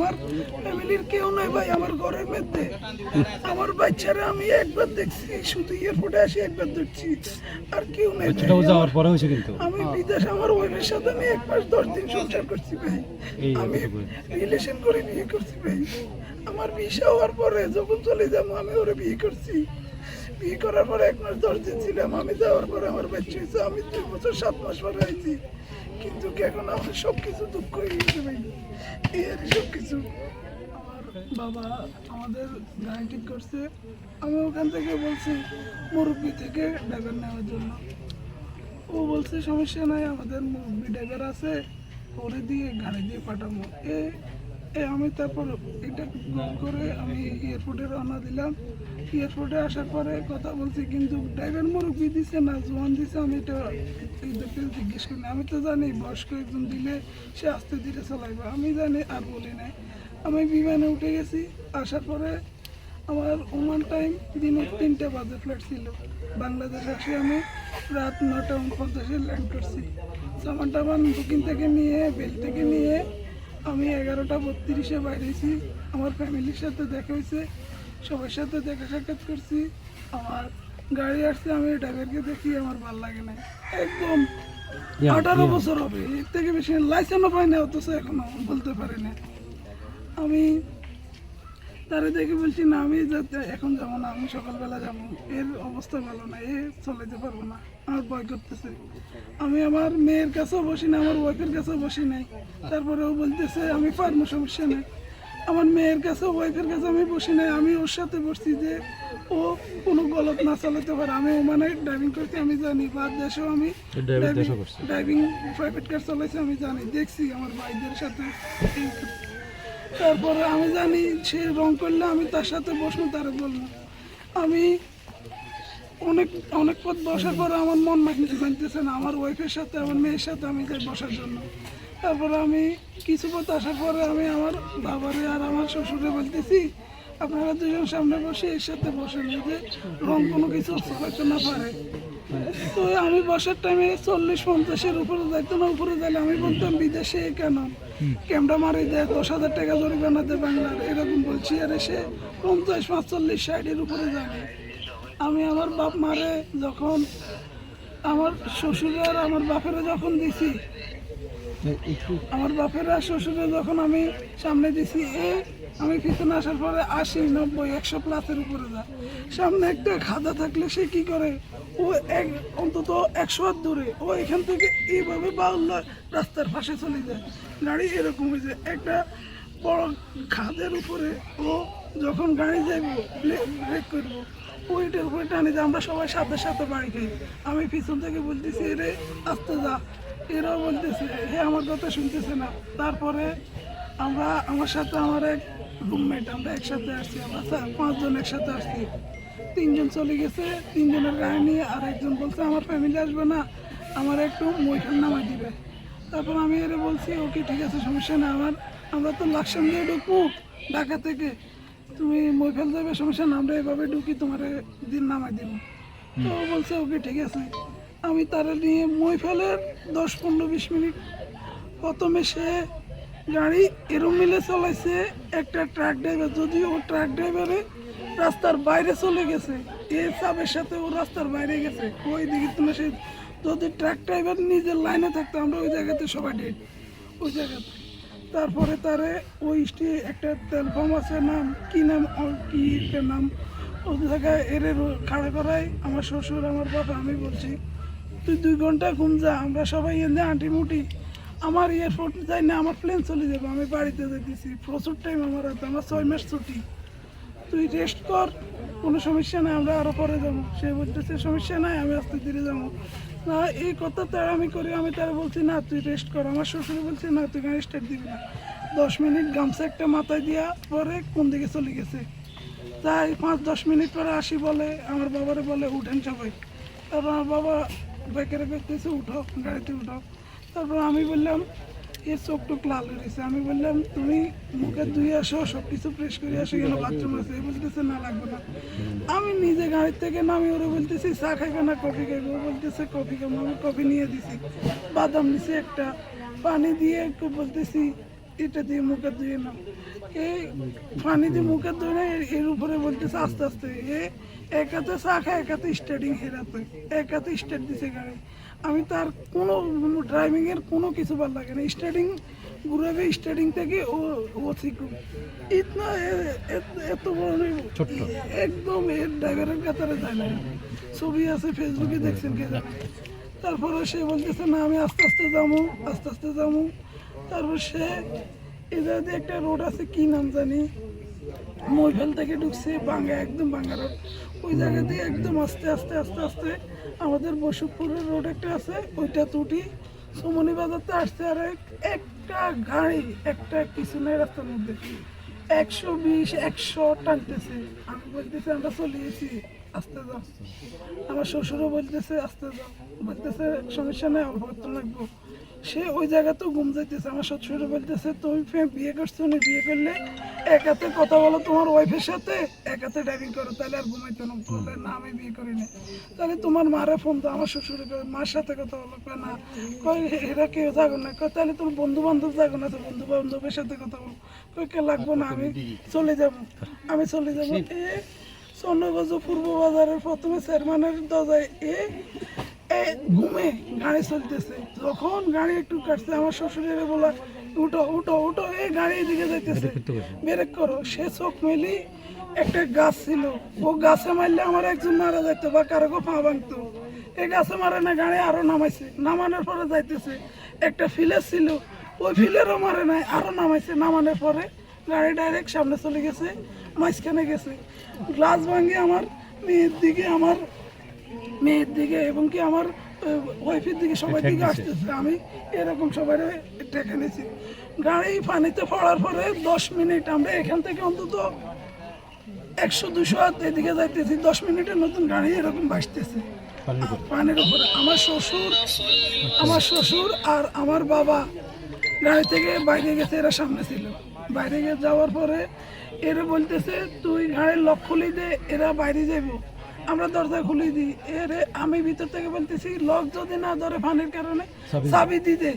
আমার ফ্যামিলির কেউ নাই ভাই আমার ঘরের মধ্যে। আমার বাচ্চারা আমি একবার দেখছি শুধু এয়ারপোর্টে আসি একবার দেখছি আর কেউ নাই। বাচ্চাটাও যাওয়ার পরে হয়েছে কিন্তু। আমি বিদেশ আমার ওয়াইফের সাথে আমি এক মাস দশ দিন সংসার করছি ভাই। আমি রিলেশন করে বিয়ে করছি ভাই। আমার ভিসা হওয়ার পরে যখন চলে যাব আমি ওরা বিয়ে করছি। বিয়ে করার পরে এক মাস, দশ দিন ছিলাম আমি, যাওয়ার পরে আমার বাচ্চা হয়েছে, আমি দুই বছর, সাত মাস পরে আইছি। কিন্তু এখন আমার সব কিছু দুঃখ হয়ে গেছে ভাই। এই আর সব কিছু বাবা আমাদের গাড়ি করছে। আমি ওখান থেকে বলছি, মুরব্বী থেকে ড্রাইভার নেওয়ার জন্য। ও বলছে, সমস্যা নাই, আমাদের মুরব্বী ড্রাইভার আছে, ওরে দিয়ে গাড়ি দিয়ে পাঠাবো। এ আমি তারপর এটা করে আমি এয়ারপোর্টে রওনা দিলাম। এয়ারপোর্টে আসার পরে কথা বলছি, কিন্তু ড্রাইভার মুরব্বী দিছে না, জোয়ান দিছে, আমি এটা এদেরকে জিজ্ঞেস করি, আমি তো জানি বয়স্ক একজন দিলে সে আস্তে ধীরে চালাইবে। আমি জানি, আর বলি নাই। আমি বিমানে উঠে গেছি, আসার পরে আমার ওমান টাইম দিনের তিনটে বাজে ফ্লাইট ছিল। বাংলাদেশ আসে আমি, রাত নটা উনপঞ্চাশে ল্যান্ড করছি সামান বুকিং থেকে নিয়ে বেল থেকে নিয়ে আমি এগারোটা বত্রিশে বাইরেছি। আমার ফ্যামিলির সাথে দেখা হয়েছে। সবার সাথে দেখা সাক্ষাৎ করছি। আমার গাড়ি আসছে আমি ড্রাইভারকে দেখি আমার ভালো লাগে না একদম আঠারো বছর হবে। এর থেকে বেশি লাইসেন্সও পাই না অথচ এখনও বলতে পারি না আমি তারে দেখে বলছি না আমি যাতে এখন যাব না আমি সকালবেলা যাব। এর অবস্থা ভালো না এ চলাইতে পারব না আমার ভয় করতেছে। আমি আমার মেয়ের কাছেও বসি না আমার ওয়াইফের কাছেও বসি নাই। তারপরে ও বলতেছে আমি পারব সমস্যা নেই। আমার মেয়ের কাছে ওয়াইফের কাছে আমি বসি নাই। আমি ওর সাথে বসছি যে ও কোনো গলত না চালাতে পারে। আমি মানে ড্রাইভিং করতে আমি জানি। বা দেশেও আমি ড্রাইভিং প্রাইভেট কার চালাইছে আমি জানি। দেখছি আমার ভাইদের সাথে তারপরে আমি জানি সে রং করলে আমি তার সাথে বসবো, তারা বলব। আমি অনেক অনেক পথ বসার পরে আমার মন মানতে মানতেছে না, আমার ওয়াইফের সাথে, আমার মেয়ের সাথে আমি যাই বসার জন্য। তারপরে আমি কিছু পথ আসার পরে আমি আমার বাবারে আর আমার শ্বশুরে বলতেছি আপনারা দুজন সামনে বসে এর সাথে বসেন যে রং কোনো কিছু হয়তো না পারে। তো আমি বসার টাইমে চল্লিশ পঞ্চাশের উপরে যাইতো না উপরে যাইলে আমি বলতাম বিদেশে কেন? ক্যামেরা মারি দেয় দশ হাজার টাকা জরিমানা দেয় বাংলার। এরকম বলছি আর এসে পঞ্চাশ পাঁচচল্লিশ ষাটের উপরে যাবে। আমি আমার বাপ মারে যখন আমার শ্বশুর আর আমার বাপেরা যখন দিছি আমার বাপেরা শ্বশুরে যখন আমি সামনে দিছি এ আমি পিছনে আসার পরে আশি, নব্বই, একশো প্লাসের উপরে যায়। সামনে একটা খাদা থাকলে সে কি করে? ও এক, অন্তত একশো হাত দূরে। ও এখান থেকে এইভাবে বাউল্লা রাস্তার পাশে চলে যায়। গাড়ি এরকম হয়েছে একটা বড় খাদের উপরে ও যখন গাড়ি যাইব, ব্রেক করব, ওইটার উপরে টানে যে আমরা সবাই সাথে সাথে বাড়ি খাই। আমি পিছন থেকে বলতেছি রে আসতে যা। এরাও বলতেছে হে আমার কথা শুনতেছে না। তারপরে আমরা, আমার সাথে আমার এক রুমমেট, আমরা একসাথে আসছি আমরা চা- পাঁচজন একসাথে আসছি তিনজন চলে গেছে, তিনজনের গাড়ি নিয়ে আর একজন বলছে, আমার ফ্যামিলি আসবে না, আমার একটু মৈখান নামাই দিবে। তারপর আমি এর বলছি, ওকে, ঠিক আছে, সমস্যা না আমার, আমরা তো লাকসাম দিয়ে ঢুকবো ঢাকা থেকে। তুমি মৈফেল যাবে, সমস্যা না আমরা এভাবে ঢুকি, তোমার দিন নামাই দিব। তো ও বলছে, ওকে, ঠিক আছে। আমি তারা নিয়ে মৈফেলের দশ পনেরো বিশ মিনিট প্রথমে সে গাড়ি এরম মিলে চলাইছে, একটা ট্রাক ড্রাইভার যদিও ও ট্রাক ড্রাইভারে রাস্তার বাইরে চলে গেছে এ চাপের সাথে ও রাস্তার বাইরে গেছে। ওই দিকে তুমি সে যদি ট্রাক ড্রাইভার নিজের লাইনে থাকতো, আমরা ওই জায়গাতে সবাই ডেট ওই জায়গাতে। তারপরে তারে ওই স্টে- একটা তেল পাম্প আছে, নাম, কী নাম কি একটা নাম, ওই জায়গায় এর খাড়া করাই আমার শ্বশুর, আমার বাবা, আমি বলছি, তুই দুই ঘণ্টা ঘুম যা, আমরা সবাই এনে আঁটি মুটি আমার এয়ারপোর্ট যাই না, আমার প্লেন চলে যাবে, আমি বাড়িতে যেতেছি প্রচুর টাইম আমার হাতে, আমার ছয় মাস ছুটি। তুই রেস্ট কর, কোনো সমস্যা নাই, আমরা আরও পরে যাব। সে বলতেছে, সমস্যা নাই, আমি আস্তে ধীরে যাব। না, এই কথা তার আমি করি, আমি তারা বলছি, না, তুই রেস্ট কর। আমার শ্বশুর বলছে, না, তুই গাড়ি স্টার্ট দিবি না। দশ মিনিট গামছা একটা মাথায় দিয়া পরে কোন দিকে চলে গেছে। তাই পাঁচ, দশ মিনিট পরে আসি বলে, আমার বাবারে বলে, উঠেন সবাই। তারপর আমার বাবা বেকারে করতেছে উঠো, গাড়িতে উঠো। তারপর আমি বললাম এর চোখ টোক লাল হয়েছে আমি বললাম, তুমি মুখে ধুয়ে আসো সব কিছু ফ্রেশ করে আসো কেন বাথরুম আছে। বলতেছে, না, লাগবে না। আমি নিজে গাড়ির থেকে নামি ওরা বলতেছি, চা খাইবে না, কফি খাইবে? বলতেছে, কফি খাব, আমি কফি নিয়ে দিছি। বাদাম নিছি একটা, পানি দিয়ে একটু বলতেছি, এটা দিয়ে মুখে ধুয়ে নাও। এই পানি দিয়ে মুখে ধুয়ে না, এর- এর উপরে বলতেছে, আস্তে আস্তে, এ এক হাতে চা খায় এক হাতে স্টার্টিং হেরাতে এক হাতে স্টার্ট দিছে গাড়ি। আমি তার কোনো ড্রাইভিংয়ের কোনো কিছু ভালো লাগে না। স্টার্টিং ঘুরাবে স্টার্টিং থেকে ও ও শিখুক। ইতনা এত- বড়। ছোট্ট। একদম এর ড্রাইভারের কাতারে যায় না। ছবি আছে ফেসবুকে দেখছেন কে তারপরে সে বলতেছে না আমি আস্তে আস্তে যাব আস্তে আস্তে যাব। তারপর সে এদের একটা রোড আছে কি নাম জানি? মহিফেল থেকে ঢুকছে বাঙ্গা একদম বাঙ্গা রোড। ওই জায়গা দিয়ে একদম আস্তে আস্তে আস্তে আস্তে আমাদের বসুপুরের রোড একটা আছে, ওইটা তুটি সুমনি বাজারতে আসছে আর একটা গাড়ি, একটা পিছনের রাস্তার মধ্যে। একশো বিশ, একশো টানতেছে। আমি বলতেছি, আমরা চলে গেছি আস্তে যাও। আমার শ্বশুরও বলতেছে, আস্তে যাও। বলতেছে, সমস্যা নেই অল্প লাগবো। সে ওই জায়গাতেও ঘুম যাইতেছে আমার শ্বশুরও বলতেছে তুমি বিয়ে করছ না? বিয়ে করলে এক হাতে কথা বলো তোমার ওয়াইফের সাথে এক হাতে ড্রাইভিং করো তাহলে আর ঘুমাইতে না। বলে না আমি বিয়ে করিনি। তাহলে তোমার মারে ফোন দাও আমার শ্বশুরে মার সাথে কথা বলো না। এরা কেউ যাগো না। কয় তাহলে তোমার বন্ধু বান্ধব যাগো না তো বন্ধু বান্ধবের সাথে কথা বলো। কয় কে লাগবো না আমি চলে যাব আমি চলে যাব এ স্বর্ণগঞ্জ পূর্ব বাজারের প্রথমে চেয়ারম্যানের দরজায় এ এ ঘুমে গাড়ি চলতেছে। যখন গাড়ি একটু কাটছে আমার শ্বশুরের বলা উঠো উঠো উঠো। এই গাড়ি এদিকে যাইতেছে। ব্রেক করো। সে চোখ মেলি একটা গাছ ছিল। ও গাছে মারলে আমার একজন মারা যাইতো বা কারও পা ভাঙতো। এই গাছে মারে না গাড়ি আরও নামাইছে। নামানোর পরে যাইতেছে একটা ফিলের ছিল। ওই ফিলেরও মারে নাই আরও নামাইছে। নামানোর পরে গাড়ি ডাইরেক্ট সামনে চলে গেছে মাঝখানে গেছে। গ্লাস ভাঙে আমার মেয়ের দিকে আমার মেয়ের দিকে এবং কি আমার ওয়াইফের দিকে সবার দিকে আসতেছে। আমি এরকম সবাই টেকে নিয়েছি। গাড়ি পানিতে পড়ার পরে দশ মিনিট আমরা এখান থেকে অন্তত একশো দুশো হাত এদিকে যাইতেছি। দশ মিনিটের নতুন গাড়ি এরকম ভাসতেছে। পানির উপরে। আমার শ্বশুর আমার শ্বশুর আর আমার বাবা গাড়ি থেকে বাইরে গেছে এরা সামনে ছিল। বাইরে গিয়ে যাওয়ার পরে এরা বলতেছে তুই গাড়ির লক খুলি দে এরা বাইরে যাইব। আমরা দরজা খুলে দিই। এর আমি ভিতর থেকে বলতেছি লক যদি না ধরে ফানের কারণে চাবি- দিতে দি দে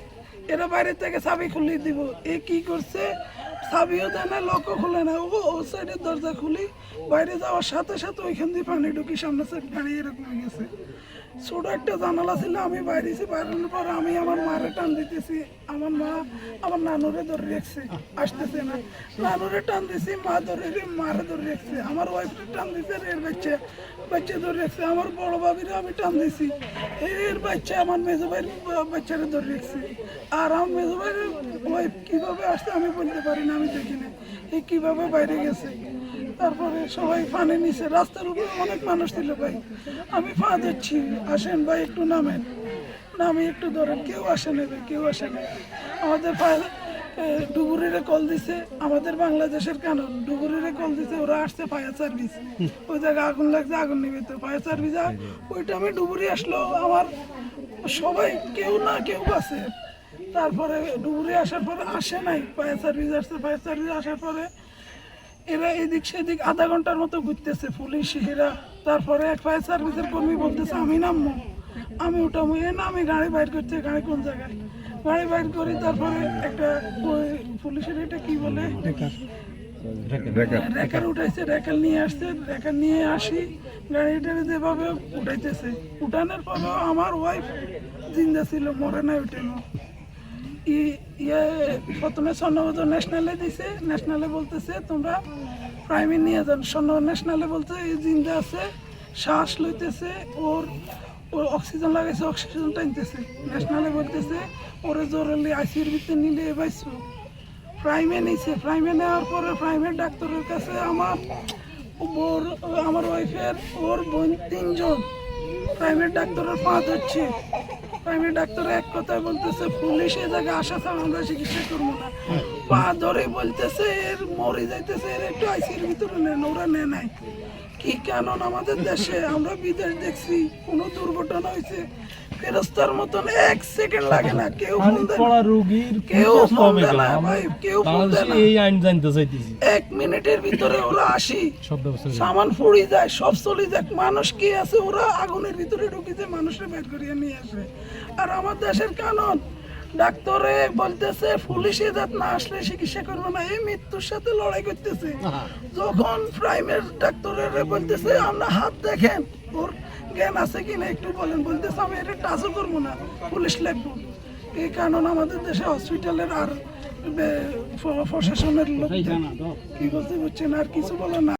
এরা বাইরে থেকে চাবি খুলে দিব। এ কি করছে? চাবিও দেয় না লকও খুলে না। ও ও সাইডের দরজা খুলি বাইরে যাওয়ার সাথে সাথে ওইখান দিয়ে পানি ঢুকি সামনে সাইড গাড়ি এরকম হয়ে গেছে। ছোট একটা জানালা ছিল, আমি বাইরেছি বাইরের পর আমি আমার মারে টান দিতেছি। আমার মা আমার নানুরে ধরে রেখছে, আসতেছে না। নানুরে টান দিছি, মা ধরে মারে ধরে রেখছে। আমার ওয়াইফকে টান দিছে, এর বাচ্চা বাচ্চা ধরে রেখছে। আমার বড় ভাবিরে আমি টান দিছি। এর বাচ্চা আমার মেজো ভাইয়ের বাচ্চারে ধরে রেখছে। আর আমার মেজো ভাইয়ের ওয়াইফ কীভাবে আসছে আমি বলতে পারি না, আমি দেখি না এই কীভাবে বাইরে গেছে? তারপরে সবাই ফানে নিছে। রাস্তার উপরে অনেক মানুষ ছিল ভাই। আমি ফা দিচ্ছি, আসেন ভাই, একটু নামেন। নামে একটু ধরেন, কেউ আসে নেবে কেউ আসে না আমাদের ফায়ার ডুবুরিরে কল দিছে। আমাদের বাংলাদেশের কেন? ডুবুরিরে কল দিছে, ওরা আসছে, ফায়ার সার্ভিস। ওই জায়গায় আগুন লাগছে, আগুন নিবে তো। ফায়ার সার্ভিস ওই টাইমে ডুবুরি আসলো। আমার সবাই কেউ না কেউ আছে। তারপরে ডুবুরি আসার পরে আসে নাই। ফায়ার সার্ভিস আসছে, ফায়ার সার্ভিস আসার পরে এরা এদিক সেদিক আধা ঘণ্টার মতো ঘুরতেছে পুলিশ এরা তারপরে এক ফায়ার সার্ভিসের কর্মী বলতেছে আমি নামবো। আমি উঠামো এ না আমি গাড়ি বাইর করছি গাড়ি কোন জায়গায়? গাড়ি বাইর করি তারপরে একটা পুলিশের এটা কি বলে? রেকার উঠাইছে রেকার নিয়ে আসছে রেকার নিয়ে আসি। গাড়িটা যেভাবে উঠাইতেছে উঠানোর পরেও আমার ওয়াইফ জিন্দা ছিল মরে নাই উঠেনো ইয়ে প্রথমে স্বর্ণগত ন্যাশনালে দিছে ন্যাশনালে বলতেছে, তোমরা প্রাইমে নিয়ে যান। স্বর্ণ ন্যাশনালে এই জিন্দা আছে, শ্বাস লইতেছে, ওর ওর অক্সিজেন লাগাইছে অক্সিজেন টানতেছে। ন্যাশনালে বলতেছে, ওরে জোরালি আইসিউর ভিতরে নিলে বাইসো প্রাইমে নিছে। প্রাইমে নেওয়ার পরে প্রাইমের ডাক্তারের কাছে আমার ওর আমার ওয়াইফের ওর বোন তিনজন। প্রাইভেট ডাক্তারের পা ধরছে। প্রাইভেট ডাক্তার এক কথায় বলতেছে পুলিশ এ জায়গায় আসা ছাড়া আমরা চিকিৎসা করব না। পা ধরে বলতেছে এর মরে যাইতেছে এর একটু আইসির ভিতরে নেন ওরা নেয় নাই। কি কারণ আমাদের দেশে? আমরা বিদেশ দেখছি কোনো দুর্ঘটনা হয়েছে ফেরস্তার মতন এক সেকেন্ড লাগে না কেউ। পড়া রোগীর কেউ না ভাই কেউ এই আইন জানতে চাইতেছি। এক মিনিটের ভিতরে ওরা আসি সব ব্যবস্থা করে। সামান ফুড়ি যায় সব চলে যায় মানুষ কি আছে ওরা আগুনের ভিতরে ঢুকিছে মানুষের বের করিয়ে নিয়ে আসে আর আমার দেশের কানন। ডাক্তারে বলতেছে পুলিশে যাত না আসলে চিকিৎসা করবে না এই মৃত্যুর সাথে লড়াই করতেছে। যখন প্রাইমের ডাক্তারের বলতেছে আমরা হাত দেখেন ওর জ্ঞান আছে কিনা একটু বলেন। বলতেছে আমি এটা টাচও করব না পুলিশ লাগবো। এই কারণ আমাদের দেশে হসপিটালের আর প্রশাসনের লোক কি বলতে বুঝছেন আর কিছু বলে না।